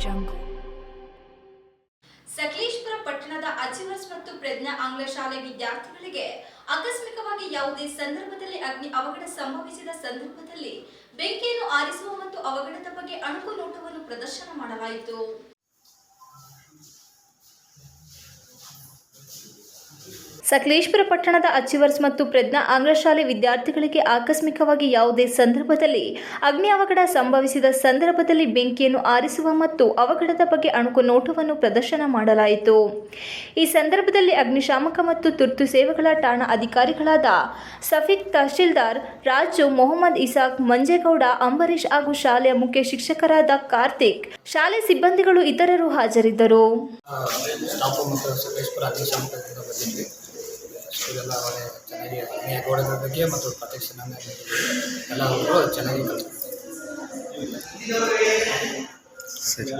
jungle. ಪಟ್ಟಣದ ಅಜಿವರ್ಸ್ ಮತ್ತು ಪ್ರಜ್ಞಾ ಆಂಗ್ಲ ಶಾಲೆ ವಿದ್ಯಾರ್ಥಿಗಳಿಗೆ ಆಕಸ್ಮಿಕವಾಗಿ ಯಾವುದೇ ಸಂದರ್ಭದಲ್ಲಿ ಅಗ್ನಿ ಅವಘಡ ಸಂಭವಿಸಿದ ಸಂದರ್ಭದಲ್ಲಿ ಬೆಂಕಿಯನ್ನು ಆರಿಸುವ ಮತ್ತು ಅವಘಡದ ಬಗ್ಗೆ ಅಣುಕು ನೋಟವನ್ನು ಪ್ರದರ್ಶನ ಮಾಡಲಾಯಿತು ಸಕಲೇಶ್ಪುರ ಪಟ್ಟಣದ ಅಚಿವರ್ಸ್ ಮತ್ತು ಪ್ರಜ್ಞಾ ಆಂಗ್ಲ ಶಾಲೆ ವಿದ್ಯಾರ್ಥಿಗಳಿಗೆ ಆಕಸ್ಮಿಕವಾಗಿ ಯಾವುದೇ ಸಂದರ್ಭದಲ್ಲಿ ಅಗ್ನಿ ಅವಘಡ ಸಂಭವಿಸಿದ ಸಂದರ್ಭದಲ್ಲಿ ಬೆಂಕಿಯನ್ನು ಆರಿಸುವ ಮತ್ತು ಅವಘಡದ ಬಗ್ಗೆ ಅಣುಕು ನೋಟವನ್ನು ಪ್ರದರ್ಶನ ಮಾಡಲಾಯಿತು. ಈ ಸಂದರ್ಭದಲ್ಲಿ ಅಗ್ನಿಶಾಮಕ ಮತ್ತು ತುರ್ತು ಸೇವೆಗಳ ಠಾಣಾ ಅಧಿಕಾರಿಗಳಾದ ಸಫೀಕ್ ತಹಶೀಲ್ದಾರ್ ರಾಜು, ಮೊಹಮ್ಮದ್ ಇಸಾಕ್, ಮಂಜೇಗೌಡ ಅಂಬರೀಶ್ ಹಾಗೂ ಶಾಲೆಯ ಮುಖ್ಯ ಶಿಕ್ಷಕರಾದ ಕಾರ್ತಿಕ್, ಶಾಲೆ ಸಿಬ್ಬಂದಿಗಳು ಇತರರು ಹಾಜರಿದ್ದರು. ಸ್ಟಾಫು ಅವರೇ ಚೆನ್ನಾಗಿ ಅಗ್ನಿಯ ಗೋಡೆಗಳ ಬಗ್ಗೆ ಮತ್ತು ಪ್ರೊಟೆಕ್ಷನ್ ಎಲ್ಲ ಅವರು ಚೆನ್ನಾಗಿ ಕಲಿತು ಸರಿ.